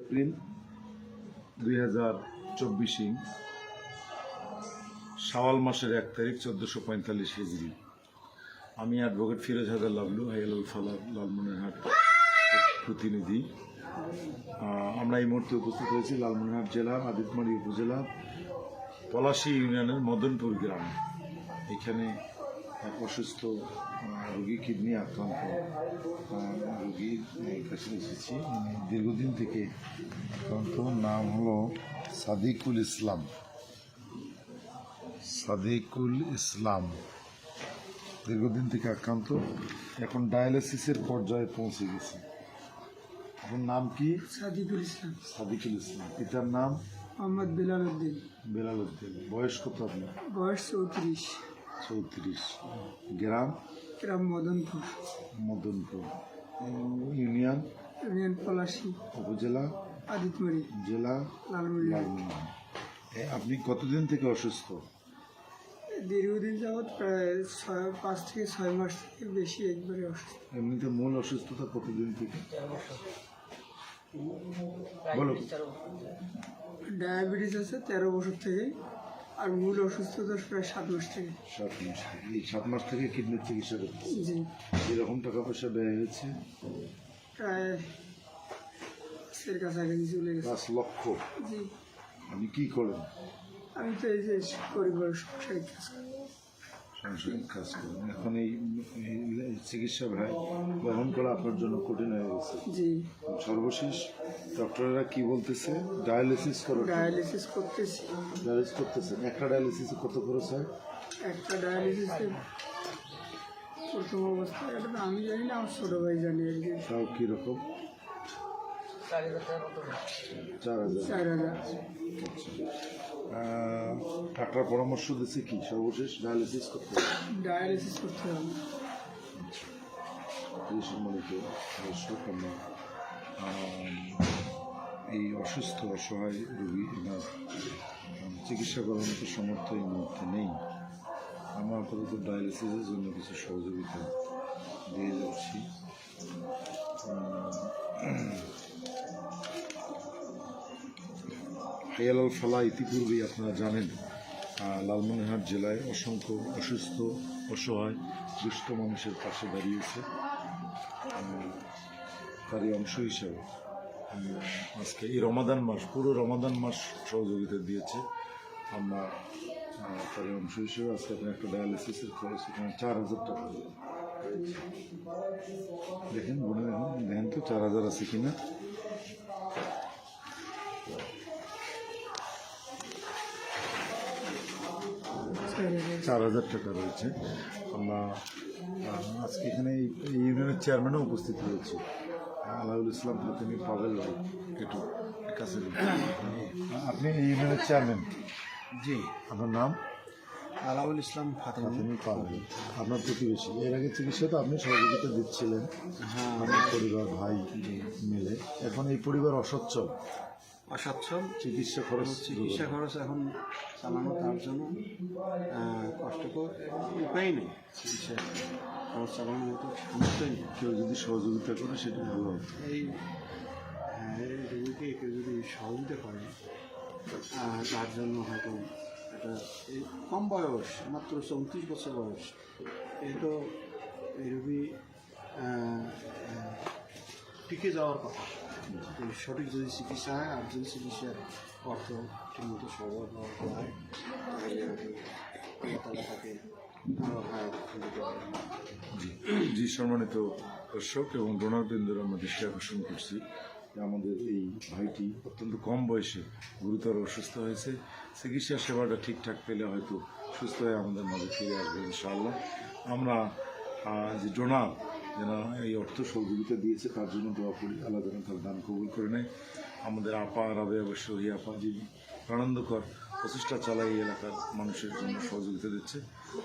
April দুই হাজার চব্বিশ ইং শাওয়াল মাসের এক তারিখ চোদ্দোশো পঁয়তাল্লিশ হিজড়ি আমি অ্যাডভোকেট ফিরোজ হাজার লাবলু, হাইয়াল ফালা লালমনিরহাট প্রতিনিধি। আমরা এই মুহূর্তে উপস্থিত হয়েছি লালমনিরহাট জেলার আদিতমারি উপজেলা পলাশী ইউনিয়নের মদনপুর গ্রামে। এখানে এক অসুস্থ রোগী কিডনি আক্রান্ত। রোগীর কাছে এসেছি। দীর্ঘদিন থেকে আক্রান্ত নাম হলো সাদিকুল ইসলাম। সাদিকুল ইসলাম। দীর্ঘদিন থেকে আক্রান্ত এখন ডায়ালিসিসের পর্যায়ে পৌঁছে গেছে। এখন নাম কি? সাদিকুল ইসলাম। সাদিকুল ইসলাম। পিতার নাম? মোহাম্মদ বিলাল উদ্দিন। বেলাল উদ্দিন। বয়স কত আপনার? বয়স চৌত্রিশ। চৌত্রিশ। গ্রাম? গ্রাম মদনপুর। মদনপুর। ইউনিয়ন? ইউনিয়ন পলাশি। উপজেলা? আদিতমারি। জেলা? লালমোহন এ, আপনি কতদিন থেকে অসুস্থ? দীর্ঘদিন যাবৎ প্রায় ছয় পাঁচ থেকে ছয় মাস থেকে বেশি একবারে অসুস্থ। এমনিতে মূল অসুস্থতা কতদিন থেকে? বলো। ডায়াবেটিস আছে তেরো বছর থেকে আর মূল অসুস্থতা প্রায় সাত মাস থেকে। সাত মাস থেকে। এই সাত মাস থেকে কিডনির চিকিৎসা করতে জি। এরকম টাকা পয়সা ব্যয় হয়েছে? প্রায় এর কাছাকাছি চলে গেছে। পাঁচ লক্ষ? জি। আপনি কি করেন? আমি তো এই যে পরিবার সংসারিক কাজ করি। সাংসারিক কাজ করেন। এখন এই এই চিকিৎসা ভাই বহন করা আপনার জন্য কঠিন হয়ে গেছে। জি। সর্বশেষ ডক্টররা কি বলতেছে? ডায়ালিসিস করো। ডায়ালিসিস করতেছি। ডায়ালিসিস করতেছেন একটা ডায়ালিসিসে কত খরচ হয়? একটা ডায়ালিসিসে প্রথম অবস্থায় এটা তো আমি জানি না আমার ছোটো ভাই জানি আর কি। তাও কীরকম চার হাজার চার হাজার। ডাক্তার পরামর্শ দিচ্ছে কি? সর্বশেষ ডায়ালিসিস করতে হবে। ডায়ালিসিস করতে হবে। এই সম্মানিত দর্শক আমরা আম, এই অসুস্থ অসহায় রোগী এনার চিকিৎসা করার মতো সমর্থ এই মুহূর্তে নেই। আমরা আপাতত ডায়ালিসিসের জন্য কিছু সহযোগিতা দিয়ে যাচ্ছি। হাইয়ালাল ফালা ইতিপূর্বেই আপনারা জানেন আহ, লালমনিরহাট জেলায় অসংখ্য অসুস্থ অসহায় দুষ্ট মানুষের পাশে দাঁড়িয়েছে। তারই অংশ হিসাবে। আজকে এই রমাদান মাস, পুরো রমাদান মাস সহযোগিতা দিয়েছে। আমরা তারই অংশ হিসেবে আজকে আপনার একটা ডায়ালিসিসের খরচ এখানে চার হাজার টাকা দেখেন বলে দেখুন, দেখেন তো চার হাজার আছে কিনা। চার হাজার টাকা রয়েছে। আমরা আজকে এখানে এই ইউনিয়নের চেয়ারম্যানও উপস্থিত রয়েছে। আলাউল ইসলাম ফাতেমি পাবেল ভাই একটু কাছে আপনি এই ইউনিয়নের চেয়ারম্যান? জি। আপনার নাম? আলাউল ইসলাম ফাতেমি ফাতেমি পাবেল আপনার প্রতিবেশী। এর আগে চিকিৎসা তো আপনি সহযোগিতা দিচ্ছিলেন। হ্যাঁ। আমার পরিবার ভাই মিলে। এখন এই পরিবার অসচ্ছল। অসচ্ছল চিকিৎসা খরচ চিকিৎসা খরচ এখন চালানো তার জন্য কষ্টকর উপায় নেই। চিকিৎসা খরচ চালানোর মতো সামর্থ্যই নেই। কেউ যদি সহযোগিতা করে সেটা ভালো এই হ্যাঁ, এই রোগীকে কেউ যদি সহযোগিতা করে তার জন্য হয়তো একটা এই কম বয়স মাত্র চৌত্রিশ বছর বয়স এই তো এই রোগী টিকে যাওয়ার কথা। সঠিক যদি চিকিৎসা হয়, আর যদি চিকিৎসার অর্থ ঠিকমতো সরবরাহ করা হয়, তাহলে তাআলা তাকে জি সম্মানিত দর্শক এবং ডোনারবৃন্দর আমরা দৃষ্টি আকর্ষণ করছি আমাদের এই ভাইটি অত্যন্ত কম বয়সে গুরুতর অসুস্থ হয়েছে। চিকিৎসা সেবাটা ঠিকঠাক পেলে হয়তো সুস্থ হয়ে আমাদের মাঝে ফিরে আসবে, ইনশাআল্লাহ। আমরা যে ডোনার যেন এই অর্থ সহযোগিতা দিয়েছে, তার জন্য দোয়া করি। আল্লাহ যেন তার দান কবুল করে নেয়। আমাদের আপা, রাবে অবশ্য ওই আপা, যিনি আনন্দকর প্রচেষ্টা চালাই এই এলাকার মানুষের জন্য সহযোগিতা দিচ্ছে,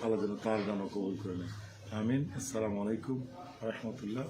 আল্লাহ যেন তার দানও কবুল করে নেয়। আমিন। আসসালামু আলাইকুম রহমতুল্লাহ